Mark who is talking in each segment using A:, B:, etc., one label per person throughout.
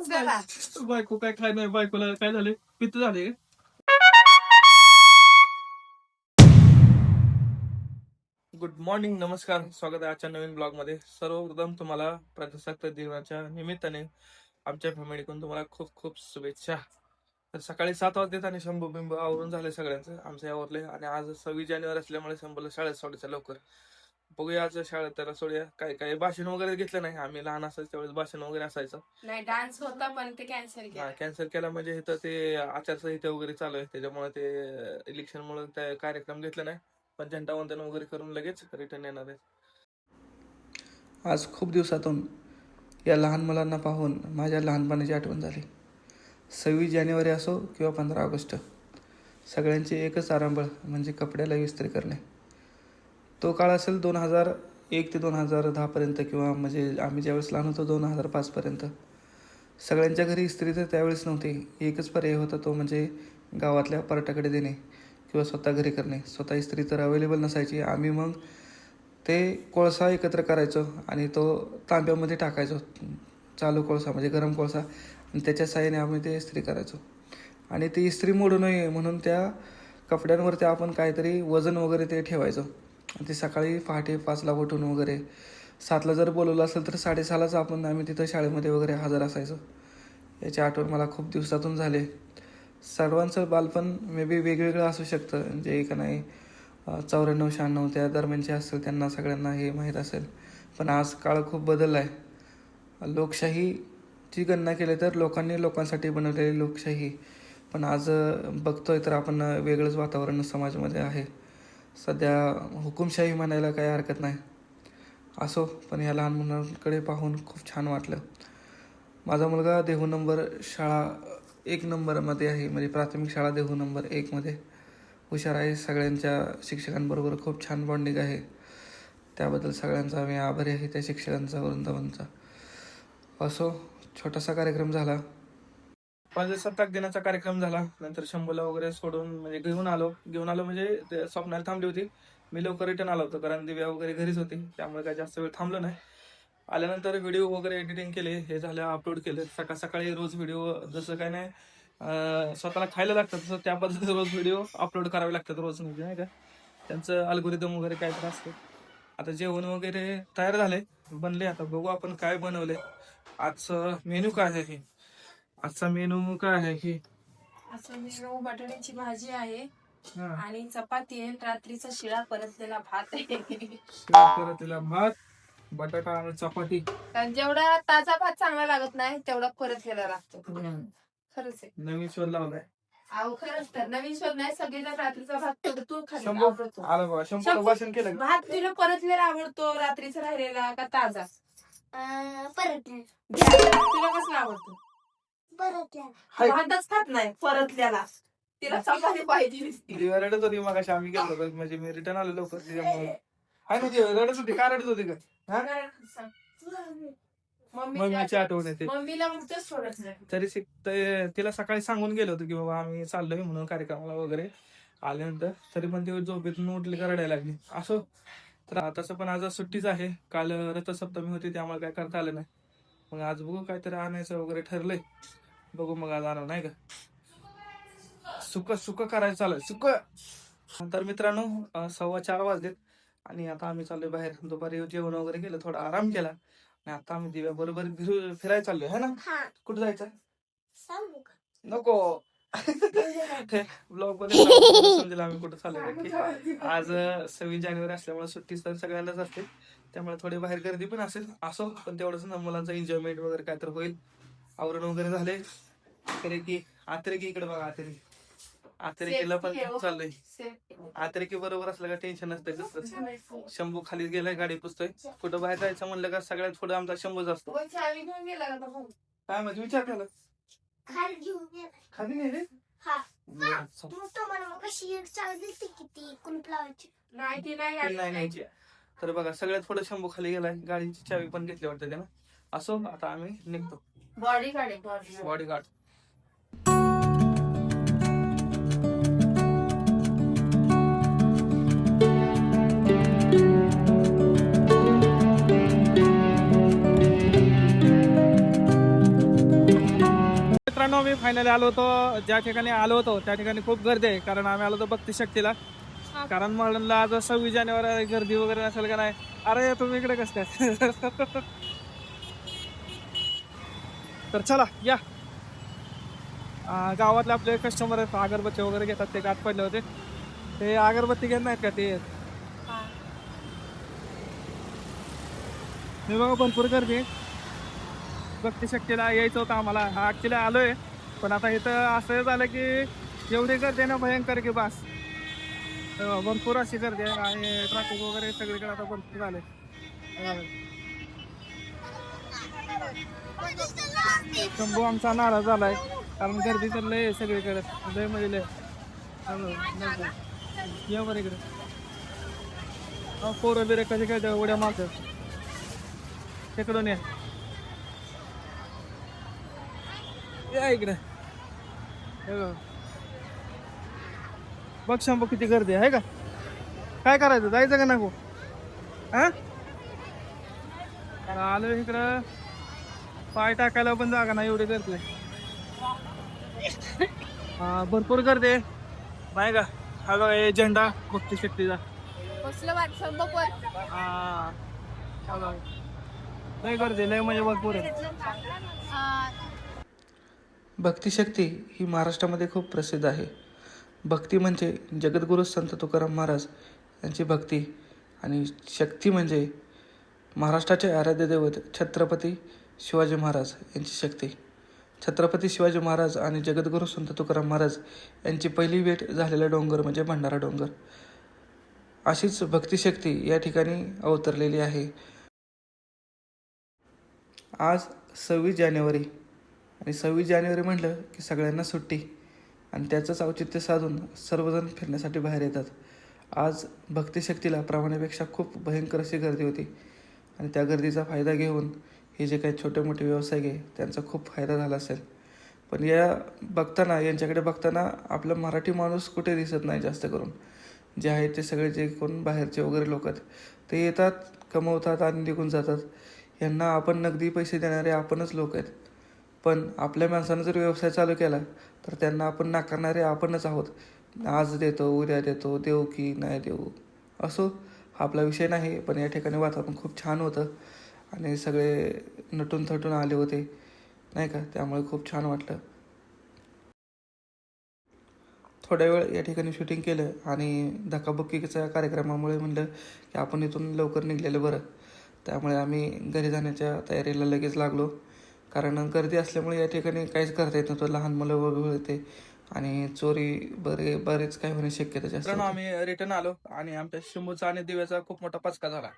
A: चला बायको काय काय नाही बायकोला काय झाले पित्त झाले गुड मॉर्निंग नमस्कार स्वागत आहे आजच्या नवीन ब्लॉगमध्ये सर्वप्रथम तुम्हाला प्रजासत्ताक दिनाच्या निमित्ताने आमच्या फॅमिलीकडून तुम्हाला खूप खूप शुभेच्छा तर सकाळी सात वाजता आणि शंभू बिंब आवरून झाले सगळ्यांचं आमचं आवरले आणि आज सव्वीस जानेवारी असल्यामुळे शंभूला शाळेत सोडायचं लवकर बघूया आज शाळेत त्याला सोडूया. काय काय भाषण वगैरे घेतलं नाही. आम्ही लहान असायचं त्यावेळेस भाषण वगैरे असायचं.
B: नाही डान्स होता पण ते कॅन्सल केला.
A: कॅन्सल केला म्हणजे इथं ते आचारसंहिता वगैरे चालू आहे. त्याच्यामुळे ते इलेक्शन मुळे ते कार्यक्रम घेतले नाही. पण झंडा वंदन वगैरे करून लगेच रिटर्न येणार आहे. आज खूप दिवसातून या लहान मुलांना पाहून माझ्या लहानपणाची आठवण झाली. सव्वीस जानेवारी असो किंवा पंधरा ऑगस्ट सगळ्यांची एकच आरंभळ म्हणजे कपड्याला इस्त्री करणे. तो काळ असेल दोन हजार एक ते दोन हजार दहापर्यंत किंवा म्हणजे आम्ही ज्यावेळेस लहान होतो दोन हजार पाचपर्यंत. सगळ्यांच्या घरी इस्त्री तर त्यावेळेस नव्हती. एकच पर्याय होता तो म्हणजे गावातल्या पर्यटकाकडे देणे किंवा स्वतः घरी करणे. स्वतः इस्त्री तर अवेलेबल नसायची. आम्ही मग ते कोळसा एकत्र करायचो आणि तो तांब्यामध्ये टाकायचो. चालू कोळसा म्हणजे गरम कोळसा आणि त्याच्या साहाय्याने आम्ही ते इस्त्री करायचो. आणि ती इस्त्री मोडू नये म्हणून त्या कपड्यांवरती आपण काहीतरी वजन वगैरे ते ठेवायचो. ते सकाळी पहाटे पाचला उठून वगैरे सातला जर बोलवलं असेल तर साडेसहालाच आपण आम्ही तिथं शाळेमध्ये वगैरे हजर असायचो. याची आठवण मला खूप दिवसातून झाले. सर्वांचं बालपण मे बी वेगवेगळं असू शकतं. जे का नाही चौऱ्याण्णव शहाण्णव त्या दरम्यानचे असतील त्यांना सगळ्यांना हे माहीत असेल. पण आज काळ खूप बदलला आहे लोकशाहीची गणना केली तर लोकांनी लोकांसाठी बनवलेली लोकशाही. पण आज बघतोय तर आपण वेगळंच वातावरण समाजामध्ये आहे. सध्या हुकुमशाही म्हणायला काही हरकत नाही. असो पण या लहान मुलांकडे पाहून खूप छान वाटलं. माझा मुलगा देहू नंबर शाळा एक नंबरमध्ये आहे म्हणजे प्राथमिक शाळा देहू नंबर एकमध्ये हुशार आहे सगळ्यांच्या शिक्षकांबरोबर खूप छान बॉन्डिंग आहे. त्याबद्दल सगळ्यांचा मी आभारी आहे त्या शिक्षकांचा वृंदावनचा. असो छोटासा कार्यक्रम झाला. प्रजासत्ताक दिनाचा कार्यक्रम झाला. नंतर शंभूला वगैरे सोडून म्हणजे घेऊन आलो. घेऊन आलो म्हणजे ते स्वप्नाला थांबली होती. मी लवकर रिटर्न आलो होतो कारण दिव्या वगैरे घरीच होती. त्यामुळे काय जास्त वेळ थांबलो नाही. आल्यानंतर व्हिडिओ वगैरे एडिटिंग केले. हे झालं अपलोड केले. सकाळ सकाळी रोज व्हिडिओ जसं काय नाही स्वतःला खायला लागतं तसं त्या पद्धतीने रोज व्हिडिओ अपलोड करावे लागतात रोज म्हणजे नाही का? त्यांचं अल्गोरिदम वगैरे काय तर असतं. आता जेवण वगैरे तयार झाले. बनले आता. बघू आपण काय बनवले. आजचं मेन्यू काय आहे हे? आजचा मेनू काय आहे की
B: असं मेनू बटाट्याची भाजी आहे
A: हा.
B: आणि चपाती आहे. रात्रीचा शिळा परतलेला भात आहे.
A: परतीला भात बटाटा आणि चपाती.
B: कारण जेवढा ताजा भात चांगला लागत नाही तेवढा परतलेला लागतो. खरंच आहे.
A: नवीन शोध लावलाय.
B: अहो खरंच तर. नवीन शोध नाही सगळेजण रात्रीचा भात तू खाली आवडतो.
A: आलं बघा केलं?
B: भात तुला परतलेला आवडतो रात्रीचा राहिलेला का ताजा?
C: परत
B: तुला कसला आवडतो? खात नाही तिला पाहिजे.
A: दिव्या रडत होती मग आम्ही गेलो होतो. म्हणजे मी रिटर्न आलो लवकर हाय ना ती रडत होती. का रडत होती का हा?
B: मम्मी
A: मम्मीची आठवण येते.
B: मम्मीला मग तेच सोडत नाही.
A: तरी शिक- ते- तिला सकाळी सांगून गेलो होतो की बाबा आम्ही चाललोय म्हणून कार्यक्रमाला वगैरे. आल्यानंतर तरी पण ती झोपेतून उठली का रडायला लागली. असो. तर आ- तसं पण आज सुट्टीच आहे. काल रथसप्तमी होती त्यामुळे काय करता आलं नाही. मग आज बघू काहीतरी आणायचं वगैरे ठरलंय. बघू मग आज आणू नाही का? सुक सुक करायचं चालू सुक तर मित्रांनो सव्वा चार वाजलेत आणि आता आम्ही चाललोय बाहेर. दुपारी जेवण वगैरे केलं थोडा आराम केला आणि आता आम्ही दिव्या बरोबर फिरू फिरायला चाललोय है ना?
C: हा.
A: कुठं जायचं? नको. ब्लॉगमध्ये समजेल आम्ही कुठं चाललोय नक्की. आज सव्वीस जानेवारी असल्यामुळे सुट्टी तर सगळ्यांनाच असते. त्यामुळे थोडी बाहेर गर्दी पण असेल असो पण तेवढंच ना मुलांचा एन्जॉयमेंट वगैरे काय तर होईल. आवरण वगैरे झाले. तरी की आतरेकी इकडे बघा आतरेकी. आतरेकीला पण
B: हो.
A: चाललंय.
B: Safety.
A: आतरेकी बरोबर असलं का टेन्शन नसतं शंभू खाली गेलाय गाडी पुसतोय. कुठं बाहेर जायचं म्हणलं का सगळ्यात पुढे आमचा शंभूच असतो? काय म्हणजे विचार केला
C: खाली
A: नाही रे.
C: हा.
B: नाही
A: तर बघा सगळ्यात पुढे शंभू खाली गेलाय. गाडीची चावी पण घेतली वाटतं त्यानं. असो आता आम्ही निघतो. बॉडीगार्ड मित्रांनो मी फायनली आलो होतो. ज्या ठिकाणी आलो होतो त्या ठिकाणी खूप गर्दी आहे कारण आम्ही आलो होतो भक्ती शक्तीला कारण म्हणलं आज सव्वीस जानेवारी गर्दी वगैरे असेल का नाही? अरे तुम्ही इकडे कसं काय तर चला या. गावातले आपले कस्टमर आहेत अगरबत्ती वगैरे घेतात ते गाठ पडले होते. ते अगरबत्ती घेत नाहीत का ते? मी बघा भरपूर गर्दी आहे. भक्ती शक्तीला यायचं होतं आम्हाला. ॲक्च्युली आलोय पण आता इथं असं झालं की एवढी गर्दी ना भयंकर की बस. भरपूर अशी गर्दी आहे आणि ट्रॅफिक वगैरे सगळीकडे आता भरपूर झाले शंभू आमचा नाराज झालाय. कारण गर्दी तर लय आहे सगळीकडे. लय म्हणजे लय. या बरं इकडे. अहो, पोरं बिरं कधी काय उड्या मारतात? तिकडून या. या इकडे. बघ. बघ शंभू किती गर्दी आहे का? काय करायचं? जायचं का नको? हा आलो इकडं. पाय टाकायला पण जागा नाही एवढी गर्दी आहे. हा भरपूर गर्दी आहे नाही का हा बघा हे झेंडा भक्ती शक्तीचा
B: कसलं वाटतं बघ वर.
A: हा हा बघा. लय गर्दी लय म्हणजे भरपूर आहे
B: हा.
A: भक्तिशक्ती ही महाराष्ट्रामध्ये खूप प्रसिद्ध आहे भक्ती म्हणजे जगद्गुरू संत तुकाराम महाराज यांची भक्ती आणि शक्ती म्हणजे महाराष्ट्राचे आराध्य दैवत छत्रपती शिवाजी महाराज यांची शक्ती. छत्रपती शिवाजी महाराज आणि जगद्गुरू संत तुकाराम महाराज यांची पहिली भेट झालेला डोंगर म्हणजे भंडारा डोंगर. अशीच भक्तिशक्ती या ठिकाणी अवतरलेली आहे. आज सव्वीस जानेवारी आणि सव्वीस जानेवारी म्हटलं की सगळ्यांना सुट्टी आणि त्याचंच औचित्य साधून सर्वजण फिरण्यासाठी बाहेर येतात. आज भक्तिशक्तीला प्रमाणापेक्षा खूप भयंकर अशी गर्दी होती आणि त्या गर्दीचा फायदा घेऊन हे जे काही छोटे मोठे व्यवसाय आहे त्यांचा खूप फायदा झाला असेल. पण या बघताना यांच्याकडे बघताना आपला मराठी माणूस कुठे दिसत नाही जास्त करून. जे आहेत ते सगळे जे कोण बाहेरचे वगैरे लोक आहेत ते येतात कमवतात आणि निघून जातात. यांना आपण नगदी पैसे देणारे आपणच लोक आहेत. पण आपल्या माणसानं जर व्यवसाय चालू केला तर त्यांना आपण नाकारणारे आपणच आहोत. आज देतो उद्या देतो देऊ की नाही देऊ? असो हा आपला विषय नाही पण या ठिकाणी वातावरण खूप छान होतं. आणि सगळे नटून थटून आले होते नाही का? त्यामुळे खूप छान वाटलं. थोड्या वेळ या ठिकाणी शूटिंग केलं आणि धक्काबुक्कीच्या कार्यक्रमामुळे म्हणलं की आपण इथून लवकर निघलेलं बरं. त्यामुळे आम्ही घरी जाण्याच्या तयारीला लगेच लागलो. कारण गर्दी असल्यामुळे या ठिकाणी काहीच करता येत नव्हतं. लहान मुलं वगैरे होते आणि चोरी बरे बरेच काही होण्याची शक्यता जास्त.
D: आम्ही रिटर्न आलो आणि आमच्या शंभूचा आणि दिव्याचा खूप मोठा पचका झाला.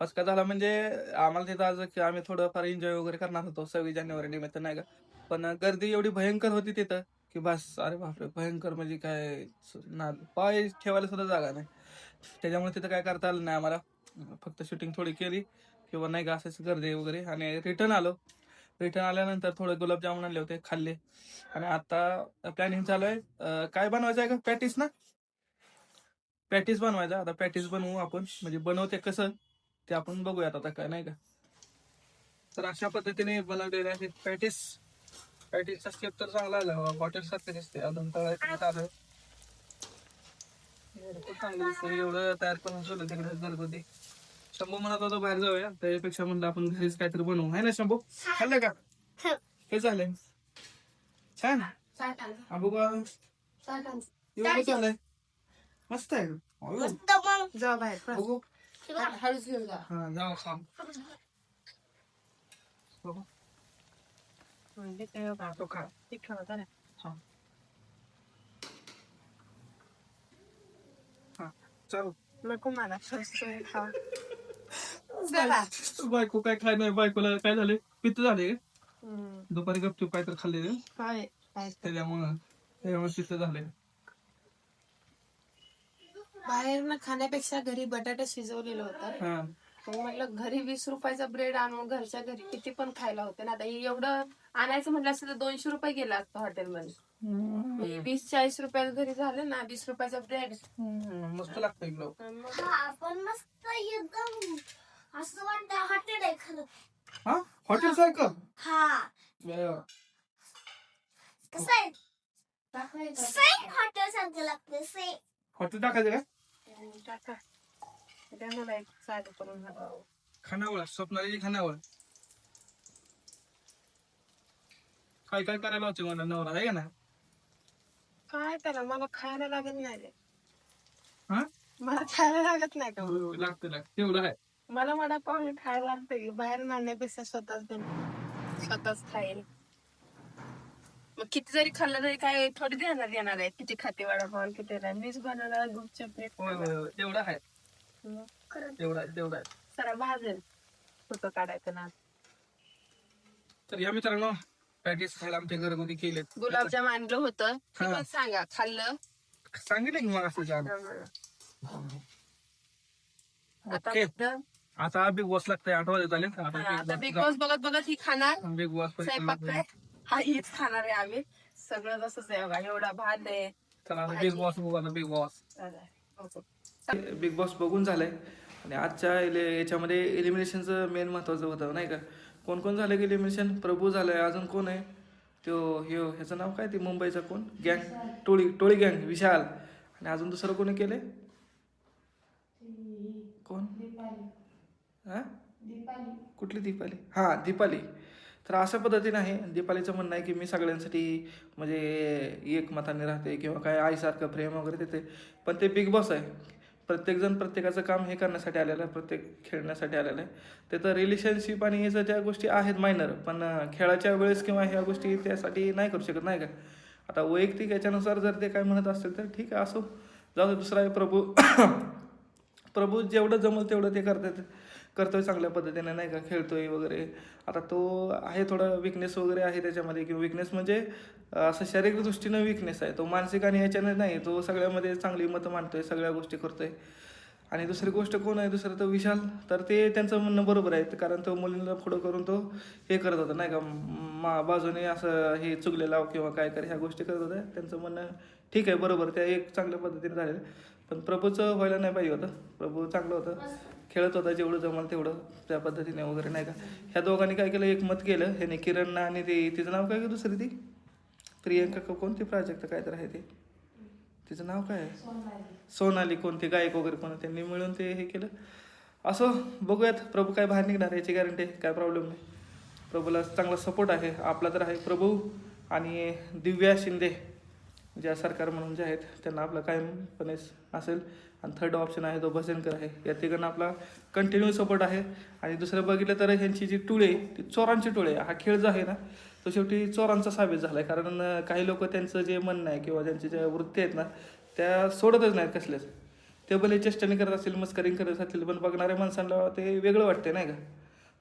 D: फसका झाला म्हणजे आम्हाला तिथं आज की आम्ही थोडंफार एन्जॉय वगैरे करणार होतो. सव्वीस जानेवारी निमित्त नाही का? पण गर्दी एवढी भयंकर होती तिथं की बस अरे बापरे भयंकर म्हणजे काय? ना पाय ठेवायला सुद्धा जागा नाही. त्याच्यामुळे तिथं काय करता आलं नाही आम्हाला. फक्त शूटिंग थोडी केली किंवा नाही का असंच गर्दी वगैरे. आणि रिटर्न आलो. रिटर्न आल्यानंतर थोडे गुलाबजामुन आणले होते खाल्ले. आणि आता प्लॅनिंग चालू आहे. काय बनवायचं आहे का? पॅटीस ना? पॅटीस बनवायचा. आता पॅटीस बनवू आपण. म्हणजे बनवते कसं? ते आपण बघूयात आता काय नाही का? तर अशा पद्धतीने बनवलेले आहेत पॅटीस. पॅटीसचा स्टेप तर चांगला आला. हॉटेल सारखं दिसते अजून तळायचं आहे. खूप चांगलं एवढं तयार करून ठेवलं तिकडे घरगुती. शंभू म्हणत होता बाहेर जाऊया. त्याच्यापेक्षा म्हणलं आपण घरीच काहीतरी बनवू. आहे ना शंभू? खाल्लं का? हे. झालंय. छान. अबू का. एवढं चाललंय. मस्त आहे. अयो,
C: मस्त मग
B: जा बाहेर.
D: बघू.
B: हळूच घेऊन जा
D: हा जाऊ सांग बघू हा, तो खा हा हा चालू
B: नको मला खा. चला.
D: बायको काय खाय नाही बायकोला काय झाले पित्त झाले का?
B: हम्म.
D: दुपारी गपचूप काय तर खाल्ले
B: काय काय
D: त्याच्यामुळं त्याच्यामुळे पित्त झाले
B: बाहेर ना खाण्यापेक्षा घरी बटाटा शिजवलेलं होतं.
D: हा.
B: मग म्हटलं घरी वीस रुपयाचा ब्रेड आणून घरच्या घरी किती पण खायला होते ना. आता हे एवढं आणायचं म्हटलं असतं तर दोनशे रुपये गेला असतं हॉटेलमध्ये. हे वीस चाळीस रुपयाला घरी झालं ना वीस रुपयाचा ब्रेड
D: हम्म, मस्त लागतं इकडं.
C: हा पण मस्त एकदम असं वाटतं हॉटेल आहे खरं.
D: हा? हॉटेल सारखं?
C: हा.
D: बरं.
C: कसं आहे? सेम हॉटेल सारखं लागतं सेम
D: हॉटेल टाकायचं का
B: टाका एक साधं करून.
D: खानावळ स्वप्नाली खानावळ. काय काय करायला होते मला नवरा आहे का ना
B: काय त्याला मला खायला लागत नाही रे.
D: हा?
B: मला खायला लागत नाही का?
D: लागतं लागतं. तेवढं आहे.
B: मला वडापाव हे खायला लागतं की बाहेर आणण्यापेक्षा स्वतःच बनव स्वतःच खाईल मग किती जरी खाल्लं तरी काय थोडी देणार येणार आहे किती खाते वडापाव किती नाही मीच बनवणार गुपचूप एक
D: होय होय होय. तेवढं आहे.
B: मग
D: तेवढं तेवढं आहे.
B: जरा भाजेल फोटो काढायचं ना
D: तर या मित्रांनो पॅटीस खायला आमच्या घरगुती केलेत.
B: गुलाबजाम आणलं होतं. ते
D: हा.
B: पण सांगा खाल्लं?
D: सांगितलं की मग असं
B: आता
D: ओके.
B: फक्त-
D: आता बिग बॉस लागतंय आठ वाजत आले
B: हा, आता बिग बॉस बघत बघत ही खाणार.
D: बिग बॉस
B: स्वयंपाक काय? हा हीच खाणार आहे आम्ही. सगळं तसंच आहे बघा एवढा भात आहे.
D: चला बिग बॉस बघू आता बिग बॉस.
A: बिग बॉस बघून झालंय. आणि आजच्या इले- याच्यामध्ये एलिमिनेशनचं मेन महत्वाचं होतं नाही का? कोण कोण झालं की एलिमिनेशन प्रभू झालंय अजून कोण आहे? तो ह्यो ह्याचं नाव काय ते मुंबईचा कोण? गँग टोळी टोळी गँग विशाल. आणि अजून दुसरं कोणी केलंय? कोण? हा? कुठली दीपाली? हां दीपाली. तर अशा पद्धतीने आहे. दीपालीचं म्हणणं आहे की मी सगळ्यांसाठी म्हणजे एकमताने राहते किंवा काय आईसारखं प्रेम वगैरे देते. पण ते बिग बॉस आहे. प्रत्येकजण प्रत्येकाचं काम हे करण्यासाठी आलेलं आहे. प्रत्येक खेळण्यासाठी आलेलं आहे. ते तर रिलेशनशिप आणि याच्या ज्या गोष्टी आहेत मायनर पण खेळाच्या वेळेस किंवा ह्या गोष्टी त्यासाठी नाही करू शकत नाही का? आता वैयक्तिक याच्यानुसार जर ते काय म्हणत असतील तर ठीक आहे असो. जाऊ दुसरा आहे प्रभू. प्रभू जेवढं जमल तेवढं ते करतात. करतोय चांगल्या पद्धतीने नाही का? खेळतोय वगैरे. आता तो आहे थोडा विकनेस वगैरे आहे त्याच्यामध्ये. किंवा विकनेस म्हणजे असं शारीरिक दृष्टीनं विकनेस आहे. तो मानसिक आणि याच्याने नाही तो सगळ्यामध्ये चांगली मतं मांडतोय सगळ्या गोष्टी करतोय. आणि दुसरी गोष्ट कोण आहे? दुसरं तो विशाल. तर ते त्यांचं म्हणणं बरोबर आहे. कारण तो मुलींना पुढं करून तो हे करत होता नाही का? मा बाजूने असं हे चुकलेला किंवा काय कर ह्या गोष्टी करत होत्या त्यांचं म्हणणं ठीक आहे बरोबर. त्या एक चांगल्या पद्धतीने झालेलं. पण प्रभूचं व्हायला नाही पाहिजे होतं. प्रभू चांगलं होतं. खेळत होता जेवढं जमल तेवढं त्या पद्धतीने वगैरे नाही का? ह्या दोघांनी काय केलं? एकमत केलं. ह्याने किरणना आणि ते तिचं नाव काय दुसरी ती? प्रियंका का कोणती प्राजक्त काय तर आहे ते? तिचं नाव काय आहे? सोनाली कोणते? गायक वगैरे कोण? त्यांनी मिळून ते हे केलं. असं बघूयात. प्रभू काय बाहेर निघणार याची गॅरंटी काय प्रॉब्लेम नाही. प्रभूला चांगला सपोर्ट आहे. आपला तर आहे प्रभू आणि दिव्या शिंदे. म्हणजे ज्या सरकार म्हणून जे आहेत त्यांना आपला कायमपणे असेल. आणि थर्ड ऑप्शन आहे तो भजनकर आहे. या तिघांना आपला कंटिन्यू सपोर्ट आहे. आणि दुसरं बघितलं तर ह्यांची जी टुळे ती चोरांची टोळे हा खेळ जो आहे ना तो शेवटी चोरांचा साबित झाला आहे कारण काही लोक त्यांचं जे म्हणणं आहे किंवा त्यांच्या ज्या वृत्ती आहेत ना त्या सोडतच नाहीत कसल्याच ते भले चेष्टाने करत असतील मस्करिंग करत असतील पण बघणाऱ्या माणसांना ते वेगळं वाटते नाही का?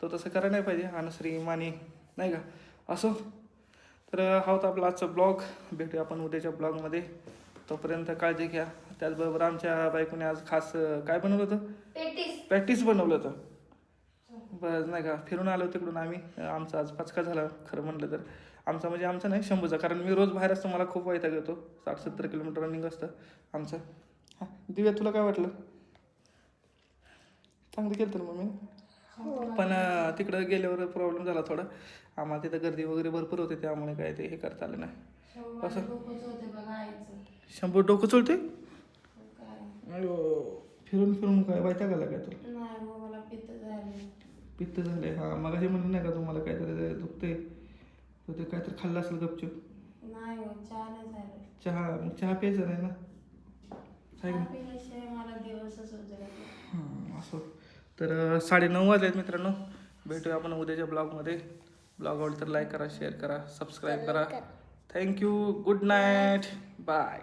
A: तो तसं करायला नाही पाहिजे. अनुश्री माने नाही का? असो तर हा होता आपला आजचा ब्लॉग. भेटूया आपण उद्याच्या ब्लॉगमध्ये. तोपर्यंत काळजी घ्या. त्याचबरोबर आमच्या बायकोने आज खास काय बनवलं होतं?
C: पेटीस.
A: पॅटीस बनवलं होतं. बरं नाही का? फिरून आलो तिकडून आम्ही. आमचा आज पचका झाला खरं म्हणलं तर. आमचा म्हणजे आमचा नाही शंभूचा. कारण मी रोज बाहेर असतो मला खूप वैताग येतो. साठ सत्तर किलोमीटर रनिंग असतं आमचं. हां दिव्या तुला काय वाटलं? चांगलं केलं तर मग मी पण तिकडं गेल्यावर प्रॉब्लेम झाला थोडा. आम्हाला तिथं गर्दी वगैरे भरपूर होते त्यामुळे काय ते हे करता आलं नाही. असं? शंभर डोकं चोळते? फिरून फिरून काय वैताग आला काय तुला पित्त झाले हा. मग म्हणलं नाही का तुम्हाला काहीतरी दुखते तर ते काहीतरी खाल्लं असेल गपचूप. चहा मग चहा प्यायचा नाही ना? का? हं, असो. तर साडेनऊ वाजलेत मित्रांनो. भेटूया आपण उद्याच्या ब्लॉगमध्ये. ब्लॉग आवडलं तर लाईक करा शेअर करा सबस्क्राईब करा. Thank you good night bye